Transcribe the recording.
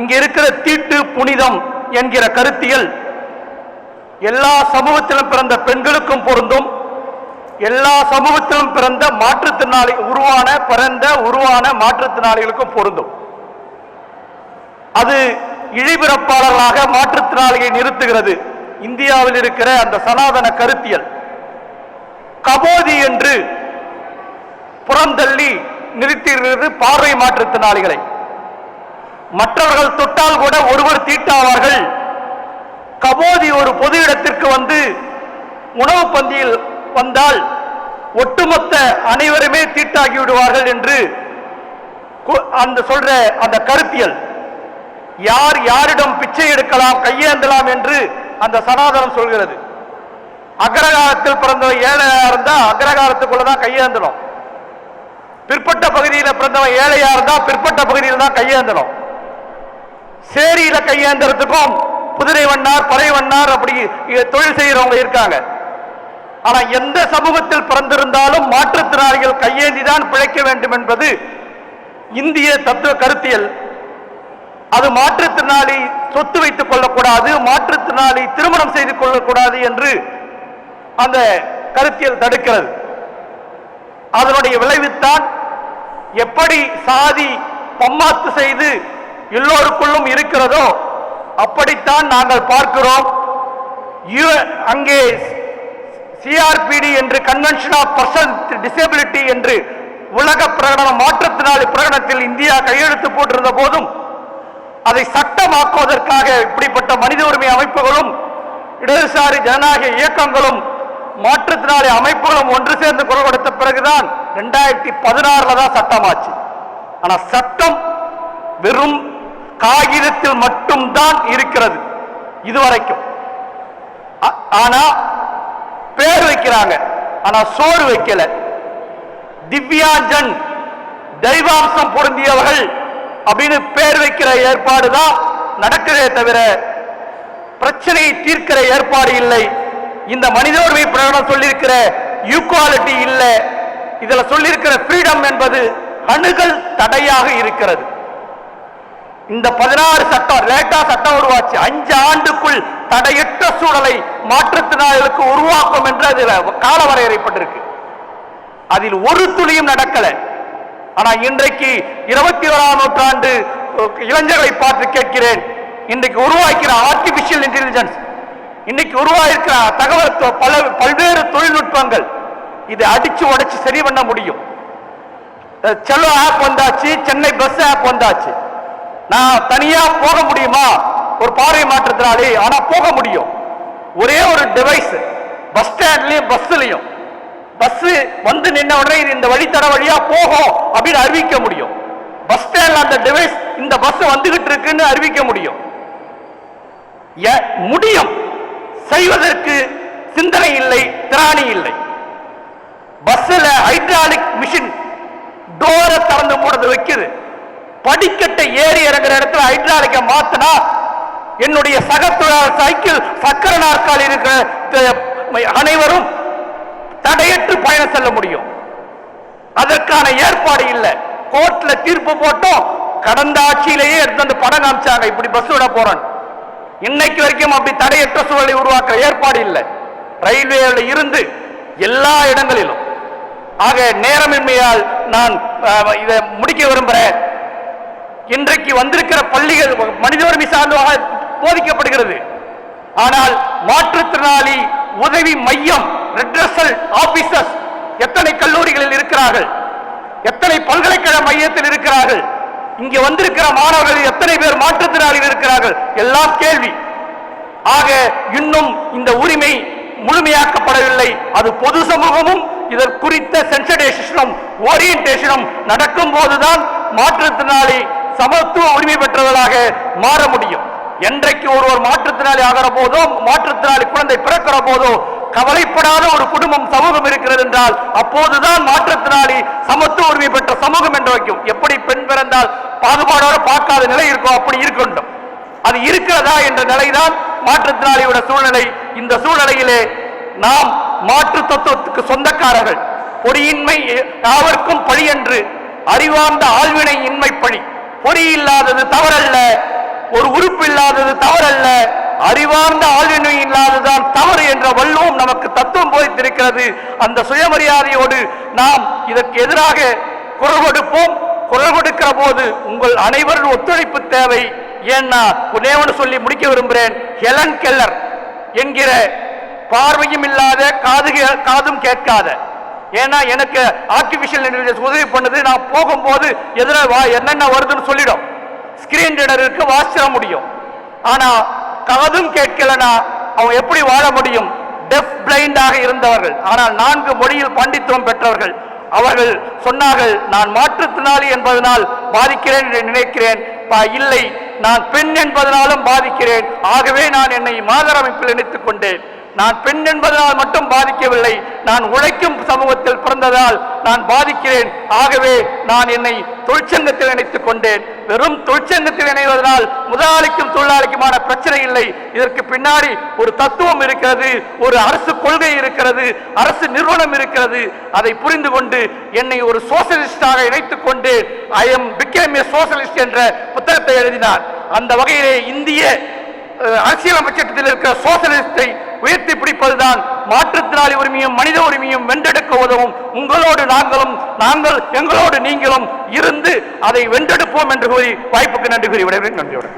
இங்க இருக்கிற தீட்டு புனிதம் என்கிற கருத்தியல் எல்லா சமூகத்திலும் பிறந்த பெண்களுக்கும் பொருந்தும். எல்லா சமூகத்திலும் பிறந்த மாற்றுத்திறனாளி உருவான பிறந்த உருவான மாற்றுத்திறனாளிகளுக்கும் பொருந்தும். அது இழிபிறப்பாளர்களாக மாற்றுத்திறனாளியை நிறுத்துகிறது. இந்தியாவில் இருக்கிற அந்த சனாதன கருத்தியல். கபோதி என்று புறந்தள்ளி நிறுத்தியிருக்கிறது பார்வை மாற்றுத்திறனாளிகளை. மற்றவர்கள் தொட்டால் கூட ஒருவர் தீட்டாவார்கள். கபோதி ஒரு பொது இடத்திற்கு வந்து உணவு பந்தியில் வந்தால் ஒட்டுமொத்த அனைவருமே தீட்டாகி விடுவார்கள் என்று கு- அந்த சொல்ற அந்த கருத்தியல். யார் யாரிடம் பிச்சை எடுக்கலாம் கையேந்தலாம் என்று அந்த சனாதனம் சொல்கிறது. அக்ரகாரத்தில் பிறந்தவன் ஏழையா இருந்தா அக்ரகாரத்துக்குள்ள தான் கையேந்தணும். பிற்பட்ட பகுதியில் பிறந்தவன் ஏழையா இருந்தா பிற்பட்ட பகுதியில் தான் கையேந்தணும். சேரியில கையேந்திரத்துக்கும் குதிரை வண்ணார் பறை வண்ணார் அப்படி தொழில் செய்யறவங்க இருக்காங்க. ஆனா எந்த சமூகத்தில் பிறந்திருந்தாலும் மாற்றுத்திறனாளிகள் கையேந்திதான் பிழைக்க வேண்டும் என்பது இந்திய தத்துவ கருத்தியல். அது மாற்றுத்திறனாளி சொத்து வைத்துக் கொள்ளக்கூடாது மாற்றுத்திறனாளி திருமணம் செய்து கொள்ளக்கூடாது என்று அந்த கருத்தியல் தடுக்கிறது. அதனுடைய விளைவுத்தான் எப்படி சாதி பம்மாத்து செய்து எல்லோருக்குள்ளும் இருக்கிறதோ அப்படித்தான் நாங்கள் பார்க்கிறோம். யு- அங்கே சிஆர்பிடி என்று கன்வென்ஷன் ஆஃப் பர்சன் டிசபிலிட்டி என்று உலக பிரகடனம் மாற்றுத்திறனாளி பிரகடனத்தில் இந்தியா கையெழுத்து போட்டிருந்த போதும் அதை சட்டமாக்குவதற்காக இப்படிப்பட்ட மனித உரிமை அமைப்புகளும் இடதுசாரி ஜனநாயக இயக்கங்களும் மாற்றுத்திறனாளி அமைப்புகளும் ஒன்று சேர்ந்து குரல் கொடுத்த பிறகுதான் ரெண்டாயிரத்தி பதினாறுல தான் சட்டமாச்சு. ஆனா சட்டம் வெறும் காகிதத்தில் மட்டும்தான் இருக்கிறது. இதுவரைக்கும். ஆனா பேர் வைக்கிறாங்க. ஆனா சோறு வைக்கல. திவ்யாஞ்சன் தெய்வாம்சம் பொருந்தியவர்கள் அப்படின்னு பேர் வைக்கிற ஏற்பாடு தான் நடக்கிறதே தவிர பிரச்சனையை தீர்க்கிற ஏற்பாடு இல்லை. இந்த மனித உரிமை பிரகடனம் சொல்லியிருக்கிற ஈக்குவாலிட்டி இல்லை. இதுல சொல்லியிருக்கிற ஃப்ரீடம் என்பது அணுகல் தடையாக இருக்கிறது. இந்த பதினாறு சட்டம் லேட்டா சட்டம் உருவாச்சு. அஞ்சு ஆண்டுக்குள் தடையற்ற சூழலை மாற்றுத்திறனாளிகளுக்கு உருவாக்கும் என்று அதில் கால வரையறைப்பட்டிருக்கு. அதில் ஒரு துளியும் நடக்கல. ஆனா இன்றைக்கு இருபத்தி ஓராம் நூற்றாண்டு இளைஞர்களை பார்த்து கேட்கிறேன். இன்றைக்கு உருவாக்கிற ஆர்டிபிஷியல் இன்டெலிஜென்ஸ் இன்னைக்கு உருவாயிருக்கிற தகவல் தொ- பல பல்வேறு தொழில்நுட்பங்கள் இதை அடிச்சு உடைச்சு சரி பண்ண முடியும். செல்லோ ஆப் வந்தாச்சு சென்னை பஸ் ஆப் வந்தாச்சு. நான் தனியா போக முடியுமா? ஒரு பார்வை மாற்றத்தினாலே ஆனா போக முடியும். ஒரே ஒரு டிவைஸ் பஸ் ஸ்டாண்ட்லயும் பஸ்லயும் பஸ் வந்து நின்ன உடனே இது இந்த வழித்தட வழியா போகும் அப்படின்னு அறிவிக்க முடியும். பஸ் ஸ்டாண்ட்ல அந்த டிவைஸ் இந்த பஸ் வந்துகிட்டு இருக்குன்னு அறிவிக்க முடியும். ஏ- முடியும். செய்வதற்கு சிந்தனை இல்லை திராணி இல்லை. பஸ்ல ஹைட்ராலிக் மிஷின் டோரை திறந்து மூடுறது வைக்குது. படிக்கட்டை ஏறி இறங்குற இடத்துல ஹைட்ராலிக்க மாத்தினா என்னுடைய சக சைக்கிள் சக்கர நாற்காலி இருக்கிற அனைவரும் தடையற்று பயணம் செல்ல முடியும். அதற்கான ஏற்பாடு இல்லை. கோர்ட்ல தீர்ப்பு போட்டோம் கடந்த ஆட்சியிலேயே எடுத்து வந்து படம் காமிச்சாங்க. இப்படி பஸ் விட போறோம் இன்னைக்கு வரைக்கும் அப்படி தடையற்ற சூழலை உருவாக்க ஏற்பாடு இல்லை. ரயில்வேல இருந்து எல்லா இடங்களிலும். ஆக நேரமின்மையால் நான் இதை முடிக்க விரும்புகிறேன் இன்றைக்கு வந்திருக்கிற பள்ளிகள் மனித உரிமை போதிக்கப்படுகிறது. ஆனால் மாற்றுத்திறனாளி உதவி மையம் ரெட்ரஸல் ஆபீசர்ஸ் எத்தனை கல்லூரிகளில் இருக்கிறார்கள்? எத்தனை பல்கலைக்கழக மையத்தில் இருக்கிறார்கள்? இங்கே வந்திருக்கிற மாணவர்கள் எத்தனை பேர் மாற்றுத்திறனாளிகள் இருக்கிறார்கள்? எல்லாம் கேள்வி. ஆக இன்னும் இந்த உரிமை முழுமையாக்கப்படவில்லை. அது பொது சமூகமும் இதற்குறித்த சென்சடேஷனும் சென்சிடைசேஷனும் ஓரியன்டேஷனும் நடக்கும் போதுதான் மாற்றுத்திறனாளி சமத்துவ உரிமை பெற்றவர்களாக மாற முடியும். என்றைக்கு ஒருவர் மாற்றுத்திறனாளி ஆகிற போதோ மாற்றுத்திறனாளி குழந்தை பிறக்கிற போதோ கவலைப்படாத ஒரு குடும்பம் சமூகம் இருக்கிறது என்றால் அப்போதுதான் மாற்றுத்திறனாளி சமத்துவ உரிமை பெற்ற சமூகம் என்று வைக்கும். எப்படி பெண் பிறந்தால் பாகுபாடோடு பார்க்காத நிலை இருக்கோ அப்படி இருக்கின்றோம் அது இருக்கிறதா என்ற நிலைதான் மாற்றுத்திறனாளியோட சூழ்நிலை. இந்த சூழ்நிலையிலே நாம் மாற்று தத்துவத்துக்கு சொந்தக்காரர்கள். பொறியின்மை யாவர்க்கும் பழி என்று அறிவார்ந்த ஆழ்வினை இன்மை பழி. பொறி இல்லாதது தவறல்ல ஒரு உறுப்பு இல்லாதது தவறல்ல அறிவார்ந்த ஆளுமை இல்லாததுதான் தவறு என்ற வள்ளுவம் நமக்கு தத்துவம் போதித்திருக்கிறது. அந்த சுயமரியாதையோடு நாம் இதற்கு எதிராக குரல் கொடுப்போம். குரல் கொடுக்கிற போது உங்கள் அனைவரின் ஒத்துழைப்பு தேவை. ஏன்னா சொல்லி முடிக்க விரும்புகிறேன். ஹெலன் கெல்லர் என்கிற பார்வையும் இல்லாத காது கே- காதும் கேட்காத ஏன்னா எனக்கு ஆர்டிபிஷியல் இன்டெலிஜென்ஸ் உதவி பண்ணுது. நான் போகும்போது எதிர வா என்னென்ன வருதுன்னு சொல்லிடும். ஸ்கிரீன் ரீடருக்கு வாசிட முடியும். ஆனா காதும் கேட்கலனா அவன் எப்படி வாழ முடியும்? டெஃப் பிளைண்டாக இருந்தவர்கள். ஆனால் நான்கு மொழியில் பண்டித்துவம் பெற்றவர்கள். அவர்கள் சொன்னார்கள் நான் மாற்றுத்திறனாளி என்பதனால் பாதிக்கிறேன் என்று நினைக்கிறேன். பா- இல்லை நான் பெண் என்பதனாலும் பாதிக்கிறேன். ஆகவே நான் என்னை மாதர் அமைப்பில் இணைத்துக் கொண்டேன். நான் பெண் என்பதனால் மட்டும் பாதிக்கவில்லை. நான் உழைக்கும் சமூகத்தில் பிறந்ததால் நான் பாதிக்கிறேன். ஆகவே நான் என்னை தொழிற்சங்கத்தில் இணைத்துக் கொண்டேன். வெறும் தொழிற்சங்கத்தில் இணைவதனால் முதலாளிக்கும் தொழிலாளிக்குமான பிரச்சனை இல்லை. இதற்கு பின்னாடி ஒரு தத்துவம் இருக்கிறது ஒரு அரசு கொள்கை இருக்கிறது அரசு நிறுவனம் இருக்கிறது. அதை புரிந்து கொண்டு என்னை ஒரு சோசலிஸ்டாக இணைத்துக் கொண்டு I am became a socialist என்ற புத்தகத்தை எழுதினார். அந்த வகையிலே இந்திய அஹ், இருக்கிற சோசலிஸ்டை உயர்த்தி பிடிப்பதுதான் மாற்றுத்திறனாளி உரிமையும் மனித உரிமையும் வென்றெடுக்க உதவும். உங்களோடு நாங்களும் நாங்கள் எங்களோடு நீங்களும் இருந்து அதை வென்றெடுப்போம் என்று கூறி வாய்ப்புக்கு நன்றி கூறி விடைபெறுகிறேன். நன்றியுடன்.